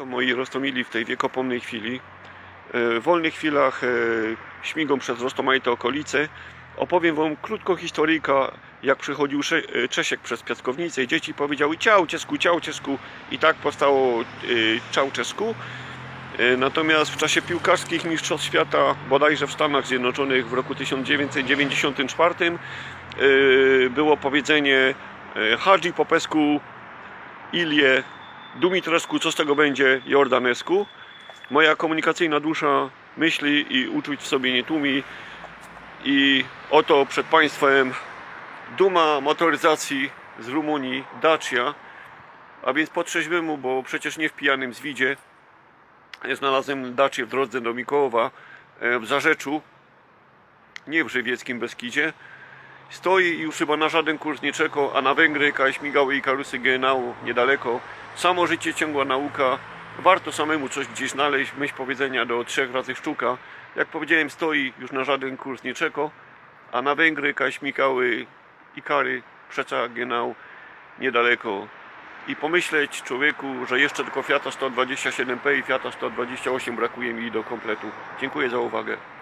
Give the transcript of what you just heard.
To moi rostomili w tej wiekopomnej chwili. E, W wolnych chwilach e, śmigą przez roztomajte okolice. Opowiem Wam krótką historyjkę, jak przychodził e, Czesiek przez piaskownicę i dzieci powiedziały ciao Czesku, ciao Czesku i tak powstało ciao Czesku. Natomiast w czasie piłkarskich mistrzostw świata, bodajże w Stanach Zjednoczonych w roku 1994 e, było powiedzenie Hadzi Popescu Ilie Dumitrescu, co z tego będzie Jordanescu. Moja komunikacyjna dusza myśli i uczuć w sobie nie tłumi. I oto przed Państwem duma motoryzacji z Rumunii, Dacia. A więc po trzeźwemu, bo przecież nie w pijanym zwidzie. Znalazłem Dacię w drodze do Mikołowa e, w Zarzeczu, nie w Żywieckim Beskidzie. Stoi i już chyba na żaden kurs nie czekał, a na Węgry jakaś migały i karusy GNA-u niedaleko. Samo życie ciągła nauka. Warto samemu coś gdzieś znaleźć, myśl powiedzenia do trzech razy sztuka. Jak powiedziałem, stoi już na żaden kurs nie czekał, a na Węgry i kary przeca GNA-u niedaleko. I pomyśleć człowieku, że jeszcze tylko Fiata 127P i Fiata 128 brakuje mi do kompletu. Dziękuję za uwagę.